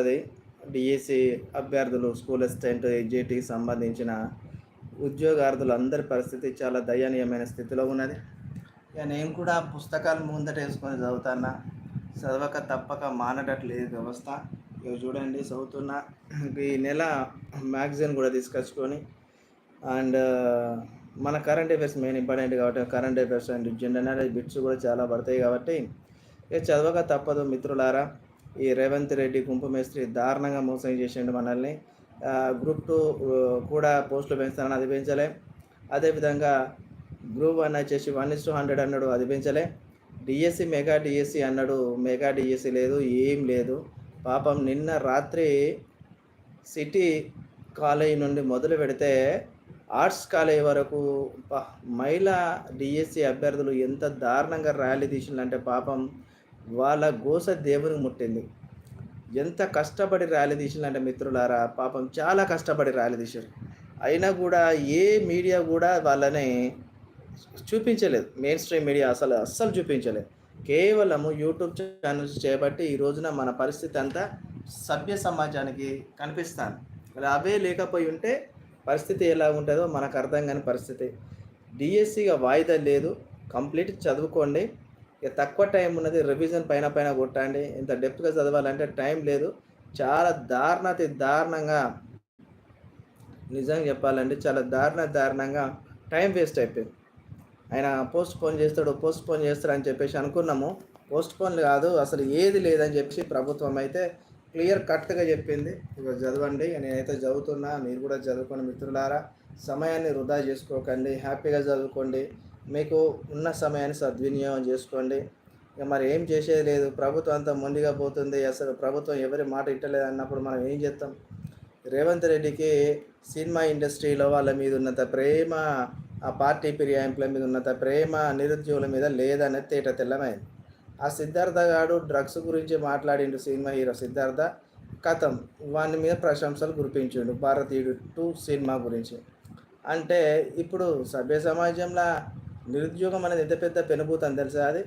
అది డిఎస్సి అభ్యర్థులు school assistant ఎగ్జిట్కి సంబంధించిన ఉద్యోగార్థులందరి పరిస్థితి చాలా దయనీయమైన స్థితిలో ఉన్నది. ఇక నేను కూడా పుస్తకాలు ముందట వేసుకొని చదువుతానా చదవక తప్పక మానటట్లేదు వ్యవస్థ. ఇక చూడండి చదువుతున్నా. ఈ నెల మ్యాగజైన్ కూడా తీసుకొచ్చుకొని అండ్ మన కరెంట్ అఫైర్స్ మెయిన్ ఇంపార్టెంట్ కాబట్టి current affairs and general bits కూడా చాలా పడతాయి కాబట్టి ఇక చదవక తప్పదు మిత్రులారా. ఈ రేవంత్ రెడ్డి కుంభమేస్త్రి దారుణంగా మోసం చేసిండు మనల్ని. గ్రూప్ టూ కూడా పోస్టులు పెంచుతానని అది పెంచలే. అదేవిధంగా గ్రూప్ వన్ వచ్చేసి వన్ ఇస్ టూ హండ్రెడ్ అన్నాడు అది పెంచలే. డిఎస్సి మెగా డిఎస్సి అన్నాడు మెగా డిఎస్సి లేదు ఏం లేదు. పాపం నిన్న రాత్రి సిటీ కాలేజీ నుండి మొదలు పెడితే ఆర్ట్స్ కాలేజీ వరకు ప- మహిళా డిఎస్సి అభ్యర్థులు ఎంత దారుణంగా ర్యాలీ తీసిందంటే పాపం వాళ్ళ గోస దేవునికి ముట్టింది. ఎంత కష్టపడి ర్యాలీ తీసిందంటే మిత్రులారా పాపం చాలా కష్టపడి ర్యాలీ తీశారు. అయినా కూడా ఏ మీడియా కూడా వాళ్ళని చూపించలేదు. మెయిన్ స్ట్రీమ్ మీడియా అసలు అస్సలు చూపించలేదు. కేవలము యూట్యూబ్ ఛానల్స్ చేపట్టి ఈ రోజున మన పరిస్థితి అంతా సభ్య సమాజానికి కనిపిస్తాను అవే లేకపోయి ఉంటే పరిస్థితి ఎలా ఉంటుందో మనకు అర్థం కాని పరిస్థితి. డిఎస్సిగా వాయిదా లేదు. కంప్లీట్ చదువుకోండి. ఇక తక్కువ టైం ఉన్నది రివిజన్ పైన పైన కొట్టండి. ఇంత డెప్త్గా చదవాలంటే టైం లేదు. చాలా దారుణాతి దారుణంగా నిజంగా చెప్పాలండి చాలా దారుణ దారుణంగా టైం వేస్ట్ అయిపోయింది. ఆయన పోస్ట్ పోన్ చేస్తాడు పోస్ట్ పోన్ చేస్తాడు అని చెప్పేసి అనుకున్నాము. పోస్ట్ పోన్ కాదు అసలు ఏది లేదని చెప్పి ప్రభుత్వం అయితే క్లియర్ కట్గా చెప్పింది. ఇక చదవండి నేనైతే చదువుతున్నా మీరు కూడా చదువుకోండి మిత్రులారా. సమయాన్ని వృధా చేసుకోకండి హ్యాపీగా చదువుకోండి. మీకు ఉన్న సమయాన్ని సద్వినియోగం చేసుకోండి. ఇక మరి ఏం చేసేది లేదు. ప్రభుత్వం అంతా మొండిగా పోతుంది. అసలు ప్రభుత్వం ఎవరి మాట ఇట్టలేదు అన్నప్పుడు మనం ఏం చేస్తాం? రేవంత్ రెడ్డికి సినిమా ఇండస్ట్రీలో వాళ్ళ మీద ఉన్నంత ప్రేమ ఆ పార్టీ ఫిర్యాయింపుల మీద ఉన్నంత ప్రేమ నిరుద్యోగుల మీద లేదనేది తేట తెల్లమైంది. ఆ సిద్ధార్థ గాడు డ్రగ్స్ గురించి మాట్లాడిండు సినిమా హీరో సిద్ధార్థ. కథం వాని మీద ప్రశంసలు కురిపించిండు భారతీయుడు టూ సినిమా గురించి. అంటే ఇప్పుడు సభ్య సమాజంలో నిరుద్యోగం అనేది ఎంత పెద్ద పెనుభూతం తెలుసా అది?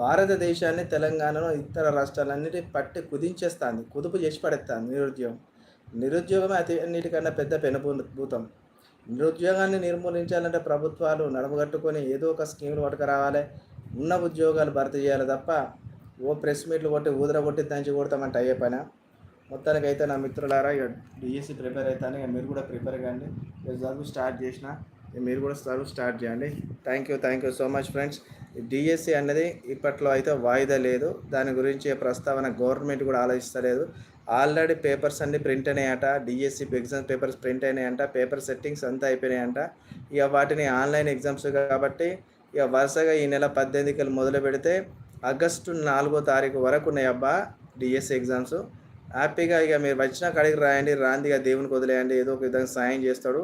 భారతదేశాన్ని తెలంగాణలో ఇతర రాష్ట్రాలన్నిటి పట్టి కుదించేస్తుంది కుదుపు చేసి పడేస్తాను నిరుద్యోగం. నిరుద్యోగమే అతి అన్నిటికన్నా పెద్ద పెనుభూతం. నిరుద్యోగాన్ని నిర్మూలించాలంటే ప్రభుత్వాలు నడమగట్టుకొని ఏదో ఒక స్కీములు పట్టుకురావాలి ఉన్న ఉద్యోగాలు భర్తీ చేయాలి తప్ప ఓ ప్రెస్ మీట్లు కొట్టి ఊదర కొట్టి దంచి కొడతామంటే అయ్యే పని. మొత్తానికి అయితే నా మిత్రులారా ఇక డిఎస్సి ప్రిపేర్ అవుతాను. ఇక మీరు కూడా ప్రిపేర్ కండి. చదువు స్టార్ట్ చేసిన మీరు కూడా సార్ స్టార్ట్ చేయండి. Thank you thank you so much friends DSC అనేది ఇప్పట్లో అయితే వాయిదా లేదు. దాని గురించి ప్రస్తావన గవర్నమెంట్ కూడా ఆలోచిస్తలేదు. ఆల్రెడీ పేపర్స్ అన్ని ప్రింట్ అయినాయట. డిఎస్సి ఎగ్జామ్స్ పేపర్స్ ప్రింట్ అయినాయంట. పేపర్ సెట్టింగ్స్ అంతా అయిపోయినాయంట. ఇక వాటిని ఆన్లైన్ ఎగ్జామ్స్ కాబట్టి ఇక వరుసగా ఈ నెల పద్దెనిమిదికి మొదలు పెడితే ఆగస్టు నాలుగో తారీఖు వరకు ఉన్నాయి అబ్బా డిఎస్సి ఎగ్జామ్స్ హ్యాపీగా ఇక మీరు వచ్చిన కాడికి రాయండి. రాందిగా దేవునికి వదిలేయండి. ఏదో ఒక విధంగా సాయం చేస్తాడు.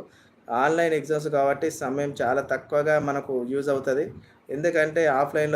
ఆన్లైన్ ఎగ్జామ్స్ కాబట్టి సమయం చాలా తక్కువగా మనకు యూజ్ అవుతుంది. ఎందుకంటే ఆఫ్లైన్లో